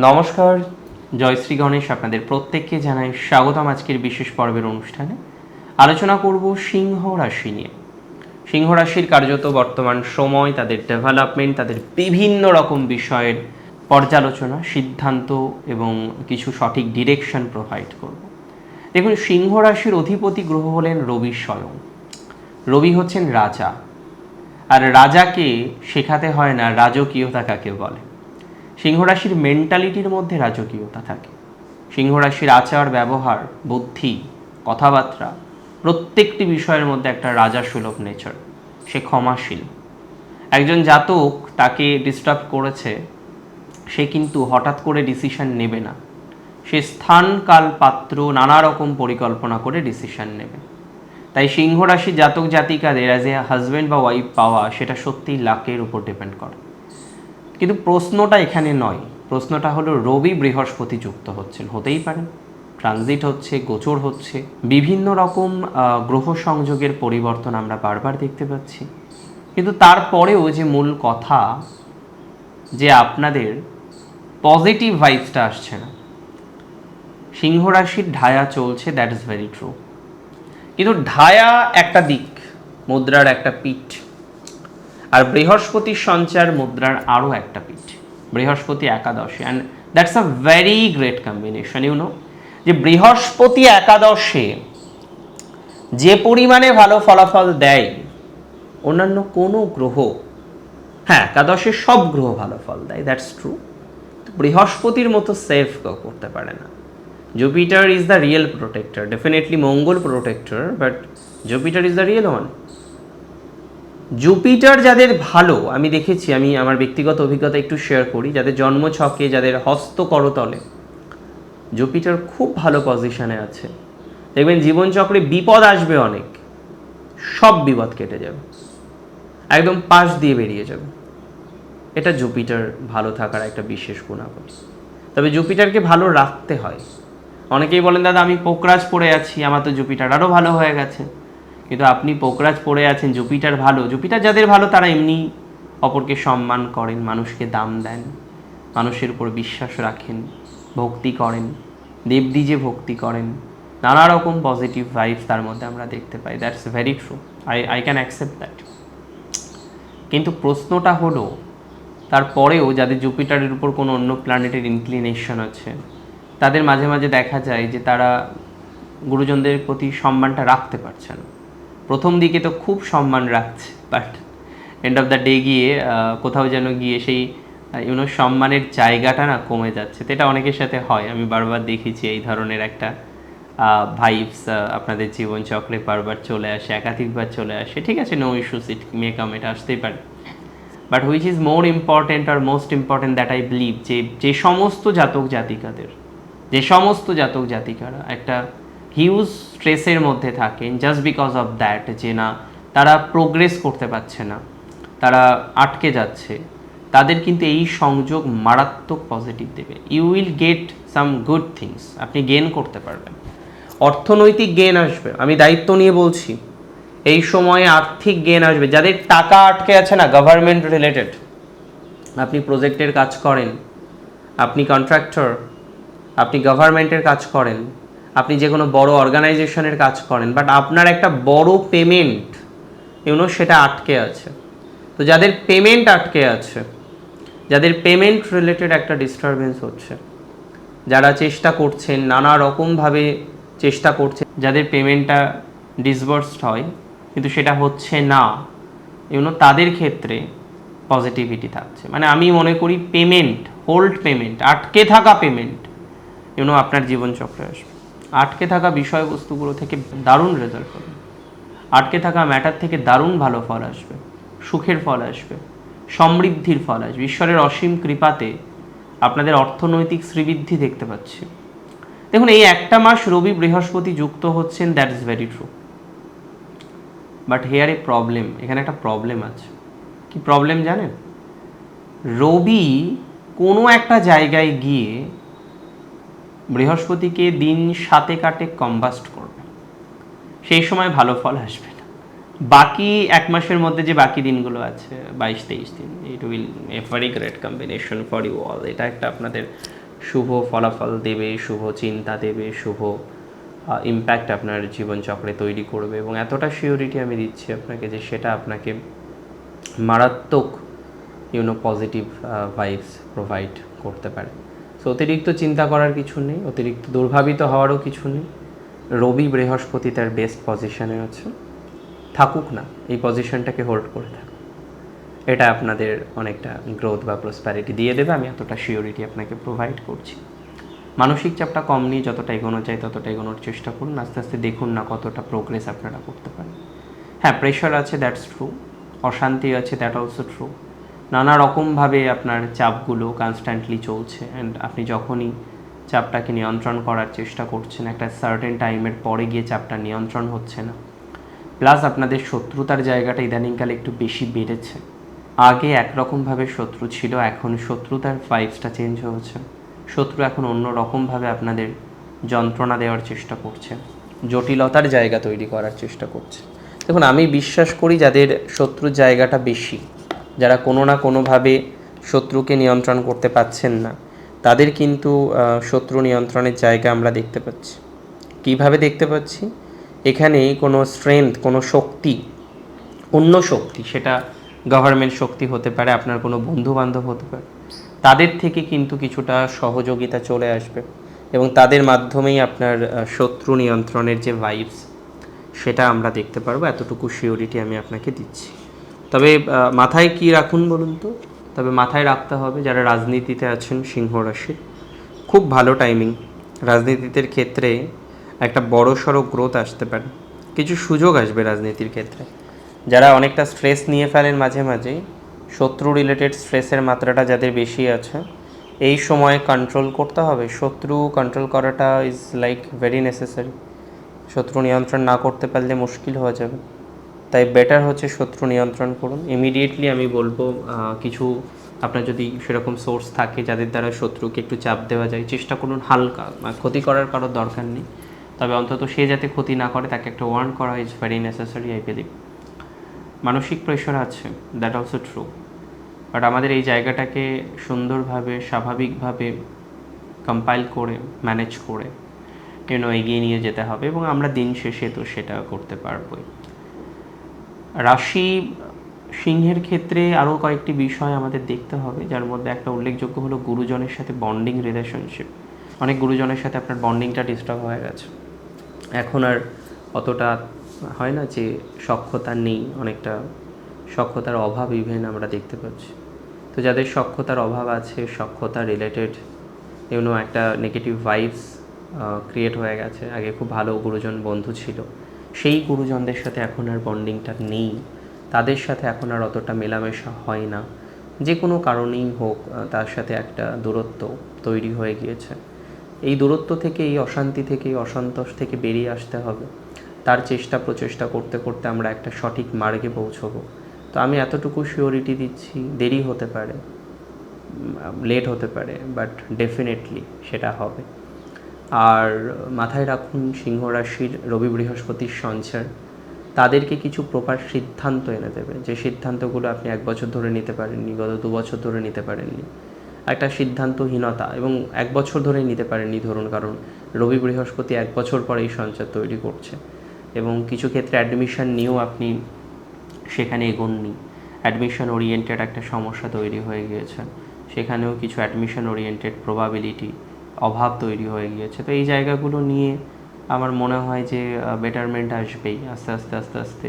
নমস্কার জয়শ্রী গণেশ আপনাদের প্রত্যেককে জানাই স্বাগতম আজকের বিশেষ পর্বের অনুষ্ঠানে। আলোচনা করব সিংহ রাশি নিয়ে। সিংহ রাশির কার্যত বর্তমান সময়, তাদের ডেভেলপমেন্ট তাদের বিভিন্ন রকম বিষয়ের পর্যালোচনা, সিদ্ধান্ত এবং কিছু সঠিক ডিরেকশন প্রোভাইড করব। দেখুন, সিংহ রাশির অধিপতি গ্রহ হলেন রবি স্বয়ং। রবি হচ্ছেন রাজা। আর রাজাকে শেখাতে হয় না, রাজকীয়তা কাকে বলে। সিংহ রাশির মেন্টালিটির মধ্যে রাজকীয়তা থাকে। সিংহ রাশির আচার, ব্যবহার, বুদ্ধি, কথাবার্তা প্রত্যেকটি বিষয়ের মধ্যে একটা রাজা সুলভ নেচার সে ক্ষমাশীল। একজন জাতক তাকে ডিস্টার্ব করেছে, সে কিন্তু হঠাৎ করে ডিসিশন নেবে না। সে স্থান, কাল, পাত্র, নানা রকম পরিকল্পনা করে ডিসিশন নেবে। তাই সিংহ রাশি জাতক জাতিকাদের অ্যাজ এ হাজব্যান্ড বা ওয়াইফ পাওয়া সেটা সত্যিই লাকের উপর ডিপেন্ড করে। কিন্তু প্রশ্নটা এখানে নয়। প্রশ্নটা হলো রবি বৃহস্পতি যুক্ত হচ্ছেন, হতেই পারে। ট্রানজিট হচ্ছে, গোচর হচ্ছে, বিভিন্ন রকম গ্রহ সংযোগের পরিবর্তন আমরা বারবার দেখতে পাচ্ছি। কিন্তু তারপরেও যে মূল কথা, যে আপনাদের পজিটিভ ভাইবসটা আসছে না। সিংহ রাশির ঢায়া চলছে দ্যাট ইজ ভেরি ট্রু কিন্তু ঢায়া একটা দিক, মুদ্রার একটা পিঠ। আর বৃহস্পতির সঞ্চার মুদ্রার আরও একটা পিঠ। বৃহস্পতি একাদশে and that's a very great combination you know যে বৃহস্পতি একাদশে যে পরিমাণে ভালো ফলাফল দেয়, অন্যান্য কোনো গ্রহ হ্যাঁ একাদশে সব গ্রহ ভালো ফল দেয় দ্যাটস ট্রু বৃহস্পতির মতো সেফ করতে পারে না। Jupiter is the real protector, definitely Mangal protector, but Jupiter is the real one. Jupiter যাদের ভালো, আমি দেখেছি, আমি আমার ব্যক্তিগত অভিজ্ঞতা একটু শেয়ার করি, যাদের জন্ম ছকে যাদের হস্ত করতলে জুপিটার খুব ভালো পজিশনে আছে। দেখবেন জীবনচক্রে বিপদ আসবে অনেক, সব বিপদ কেটে যাবে। একদম পাশ দিয়ে বেরিয়ে যাবে। এটা জুপিটার ভালো থাকার একটা বিশেষ গুণাবলী তবে জুপিটারকে ভালো রাখতে হয়। অনেকেই বলেন, দাদা, আমি পোকরাজ পড়ে আছি, আমার তো জুপিটার আরও ভালো হয়ে গেছে। কিন্তু আপনি পোকরাজ পড়ে আছেন, জুপিটার ভালো। জুপিটার যাদের ভালো, তারা এমনি অপরকে সম্মান করেন, মানুষকে দাম দেন, মানুষের উপর বিশ্বাস রাখেন, ভক্তি করেন দেবদ্বীজে ভক্তি করেন। নানা রকম পজিটিভ ভাইবস তার মধ্যে আমরা দেখতে পাই। That's very true I I can accept that কিন্তু প্রশ্নটা হলো, তারপরেও যাদের জুপিটারের উপর কোনো অন্য প্ল্যানেটের ইনক্লিনেশন আছে, তাদের মাঝে মাঝে দেখা যায় যে তারা গুরুজনদের প্রতি সম্মানটা রাখতে পারছে না। প্রথম দিকে তো খুব সম্মান রাখছে but end of the day গিয়ে কোথাও যেন গিয়ে সেই ইউনো সম্মানের জায়গাটা না কমে যাচ্ছে। তো এটা অনেকের সাথে হয়। আমি বারবার দেখেছি এই ধরনের একটা ভাইবস আপনাদের জীবনচক্রে বারবার চলে আসে, একাধিকবার চলে আসে। ঠিক আছে নো ইস্যুস ইট মেকাম এটা আসতেই পারে। But which is more important R most important that I believe যে যে সমস্ত জাতক জাতিকাদের যে সমস্ত জাতক জাতিকারা একটা হিউজ স্ট্রেসের মধ্যে থাকেন জাস্ট বিকজ অফ দ্যাট যে না, তারা প্রোগ্রেস করতে পারছে না, তারা আটকে যাচ্ছে, তাদের কিন্তু এই সংযোগ মারাত্মক পজিটিভ দেবে। You will get some good things আপনি গেন করতে পারবেন। অর্থনৈতিক গেন আসবে, আমি দায়িত্ব নিয়ে বলছি, এই সময়ে আর্থিক গেন আসবে, যাদের টাকা আটকে আছে না গভর্নমেন্ট রিলেটেড আপনি প্রজেক্টের কাজ করেন, আপনি কন্ট্রাক্টর আপনি গভর্নমেন্টের কাজ করেন আপনি যে কোনো বড় অর্গানাইজেশনের কাজ করেন বাট আপনার একটা বড় পেমেন্ট ইউনো সেটা আটকে আছে। তো যাদের পেমেন্ট আটকে আছে, যাদের পেমেন্ট রিলেটেড একটা ডিস্টারবেন্স হচ্ছে, যারা চেষ্টা করছেন, নানা রকমভাবে চেষ্টা করছেন, যাদের পেমেন্টটা ডিসবার্সড হয়, কিন্তু সেটা হচ্ছে না ইউনো তাদের ক্ষেত্রে পজিটিভিটি থাকছে। মানে আমি মনে করি পেমেন্ট হোল্ড পেমেন্ট আটকে থাকা পেমেন্ট ইউনো আপনার জীবনচক্রে আসবে। আটকে থাকা বিষয়বস্তুগুলো থেকে দারুণ রেজাল্ট পাবেন আটকে থাকা ম্যাটার থেকে দারুণ ভালো ফল আসবে। সুখের ফল আসবে। সমৃদ্ধির ফল আসবে। ঈশ্বরের অসীম কৃপাতে আপনাদের অর্থনৈতিক শ্রীবৃদ্ধি দেখতে পাচ্ছি। দেখুন, এই একটা মাস রবি বৃহস্পতি যুক্ত হচ্ছেন that is very true but here a problem এখানে একটা প্রবলেম আছে। কি প্রবলেম জানেন? রবি কোনো একটা জায়গায় গিয়ে বৃহস্পতিকে দিন সাতে কাটে কম্বাস্ট করবে। সেই সময় ভালো ফল আসবে না। বাকি এক মাসের মধ্যে যে বাকি দিনগুলো আছে, বাইশ, তেইশ দিন it will a very great combination for you all এটা একটা আপনাদের শুভ ফলাফল দেবে, শুভ চিন্তা দেবে, শুভ ইম্প্যাক্ট আপনার জীবনচক্রে তৈরি করবে এবং এতটা সিওরিটি আমি দিচ্ছি আপনাকে যে সেটা আপনাকে মারাত্মক ইউনো পজিটিভ ভাইবস প্রোভাইড করতে পারে। সো অতিরিক্ত চিন্তা করার কিছু নেই, অতিরিক্ত দুর্ভাবিত হওয়ারও কিছু নেই। রবি বৃহস্পতি তার বেস্ট পজিশনে আছে। থাকুক না, এই পজিশনটাকে হোল্ড করে থাকুক। এটা আপনাদের অনেকটা গ্রোথ বা প্রসপ্যারিটি দিয়ে দেবে, আমি এতটা শিওরিটি আপনাকে প্রোভাইড করছি। মানসিক চাপটা কম নিয়ে যতটা এগোনো চাই ততটা এগোনোর চেষ্টা করুন, আস্তে আস্তে দেখুন না কতটা প্রোগ্রেস আপনারা করতে পারেন। হ্যাঁ প্রেশার আছে দ্যাটস ট্রু অশান্তি আছে দ্যাট অলসো ট্রু নানা রকমভাবে আপনার চাপগুলো কনস্ট্যান্টলি চলছে অ্যান্ড আপনি যখনই চাপটাকে নিয়ন্ত্রণ করার চেষ্টা করছেন, একটা সার্টেন টাইমের পরে গিয়ে চাপটা নিয়ন্ত্রণ হচ্ছে না। প্লাস আপনাদের শত্রুতার জায়গাটা ইদানিংকালে একটু বেশি বেড়েছে। আগে একরকমভাবে শত্রু ছিল, এখন শত্রুতার ফাইভসটা চেঞ্জ হয়েছে। শত্রু এখন অন্য রকমভাবে আপনাদের যন্ত্রণা দেওয়ার চেষ্টা করছে, জটিলতার জায়গা তৈরি করার চেষ্টা করছে। দেখুন, আমি বিশ্বাস করি যাদের শত্রুর জায়গাটা বেশি যারা কোনো না কোনোভাবে শত্রুকে নিয়ন্ত্রণ করতে পাচ্ছেন না, তাদের কিন্তু শত্রু নিয়ন্ত্রণের জায়গা আমরা দেখতে পাচ্ছি। কীভাবে দেখতে পাচ্ছি? এখানে কোনো স্ট্রেংথ কোনো শক্তি, অন্য শক্তি, সেটা গভর্নমেন্ট শক্তি হতে পারে, আপনার কোনো বন্ধু বান্ধব হতে পারে, তাদের থেকে কিন্তু কিছুটা সহযোগিতা চলে আসবে এবং তাদের মাধ্যমেই আপনার শত্রু নিয়ন্ত্রণের যে ভাইবস সেটা আমরা দেখতে পারব। এতটুকু সিওরিটি আমি আপনাকে দিচ্ছি। তবে মাথায় কি রাখুন বলুন তো? তবে মাথায় রাখতে হবে যারা রাজনীতিতে আছেন সিংহ রাশির খুব ভালো টাইমিং রাজনীতির ক্ষেত্রে একটা বড় সড়ো গ্রোথ আসতে পারে। কিছু সুযোগ আসবে রাজনীতির ক্ষেত্রে। যারা অনেকটা স্ট্রেস নিয়ে ফেলেন মাঝে মাঝে, শত্রু রিলেটেড স্ট্রেসের মাত্রাটা যাদের বেশি আছে, এই সময়ে কন্ট্রোল করতে হবে। শত্রু কন্ট্রোল করাটা ইজ লাইক ভেরি নেসেসারি শত্রু নিয়ন্ত্রণ না করতে পারলে মুশকিল হয়ে যাবে। তাই বেটার হচ্ছে শত্রু নিয়ন্ত্রণ করুন। ইমিডিয়েটলি আমি বলব কিছু আপনার যদি সেরকম সোর্স থাকে যাদের দ্বারা শত্রুকে একটু চাপ দেওয়া যায়, চেষ্টা করুন হালকা ক্ষতি করার কারোর দরকার নেই। তবে অন্তত সে যাতে ক্ষতি না করে, তাকে একটা ওয়ার্ন করা is very necessary I believe মানসিক প্রেশার আছে দ্যাট অলসো ট্রু বাট আমাদের এই জায়গাটাকে সুন্দরভাবে, স্বাভাবিকভাবে কম্পাইল করে ম্যানেজ করে কেন এগিয়ে নিয়ে যেতে হবে এবং আমরা দিন শেষে তো সেটা করতে পারবোই। রাশি সিংহের ক্ষেত্রে আরও কয়েকটি বিষয় আমাদের দেখতে হবে, যার মধ্যে একটা উল্লেখযোগ্য হলো গুরুজনের সাথে বন্ডিং রিলেশনশিপ অনেক গুরুজনের সাথে আপনার বন্ডিংটা ডিস্টার্ব হয়ে গেছে। এখন আর অতটা হয় না যে সক্ষতা নেই, অনেকটা সক্ষতার অভাব ইভেন আমরা দেখতে পাচ্ছি। তো যাদের সক্ষতার অভাব আছে সক্ষতা রিলেটেড ইউনো একটা নেগেটিভ ভাইবস ক্রিয়েট হয়ে গেছে। আগে খুব ভালো গুরুজন বন্ধু ছিল। সেই গুরুজনদের সাথে এখন আর বন্ডিংটা নেই। তাদের সাথে এখন আর অতটা মেলামেশা হয় না। যে কোনো কারণেই হোক তার সাথে একটা দূরত্ব তৈরি হয়ে গিয়েছে। এই দূরত্ব থেকে, এই অশান্তি থেকে, এই অসন্তোষ থেকে বেরিয়ে আসতে হবে। তার চেষ্টা প্রচেষ্টা করতে করতে আমরা একটা সঠিক মার্গে পৌঁছবো। তো আমি এতটুকু শিওরিটি দিচ্ছি, দেরি হতে পারে লেট হতে পারে, বাট ডেফিনেটলি সেটা হবে। আর মাথায় রাখুন সিংহ রাশির রবি বৃহস্পতির সঞ্চার। তাদেরকে কিছু প্রপার সিদ্ধান্ত এনে দেবে। যে সিদ্ধান্তগুলো আপনি এক বছর ধরে নিতে পারেননি, গত দু বছর ধরে নিতে পারেননি। একটা সিদ্ধান্তহীনতা এবং এক বছর ধরেই নিতে পারেননি। ধরুন কারণ রবি বৃহস্পতি এক বছর পরে এই সঞ্চার তৈরি করছে এবং কিছু ক্ষেত্রে অ্যাডমিশন নিয়েও আপনি সেখানে এগোননি। অ্যাডমিশন ওরিয়েন্টেড একটা সমস্যা তৈরি হয়ে গিয়েছে। সেখানেও কিছু অ্যাডমিশন ওরিয়েন্টেড প্রবাবিলিটি অভাব তৈরি হয়ে গিয়েছে। তো এই জায়গাগুলো নিয়ে আমার মনে হয় যে বেটারমেন্ট আসবেই। আস্তে আস্তে আস্তে আস্তে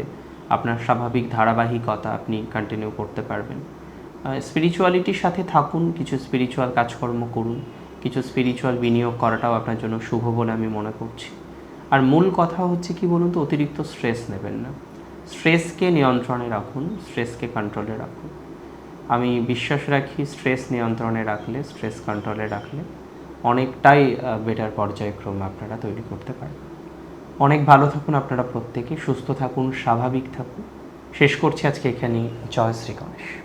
আপনার স্বাভাবিক ধারাবাহিকতা আপনি কন্টিনিউ করতে পারবেন। স্পিরিচুয়ালিটির সাথে থাকুন, কিছু স্পিরিচুয়াল কাজকর্ম করুন, কিছু স্পিরিচুয়াল বিনিয়োগ করাটাও আপনার জন্য শুভ বলে আমি মনে করছি। আর মূল কথা হচ্ছে কি বলুন তো, অতিরিক্ত স্ট্রেস নেবেন না। স্ট্রেসকে নিয়ন্ত্রণে রাখুন স্ট্রেসকে কন্ট্রোলে রাখুন। আমি বিশ্বাস রাখি স্ট্রেস নিয়ন্ত্রণে রাখলে স্ট্রেস কন্ট্রোলে রাখলে অনেকটাই বেটার পর্যায়ক্রম আপনারা তৈরি করতে পারেন। অনেক ভালো থাকুন আপনারা প্রত্যেকে, সুস্থ থাকুন, স্বাভাবিক থাকুন। শেষ করছি আজকে এখানেই। জয় শ্রী গণেশ।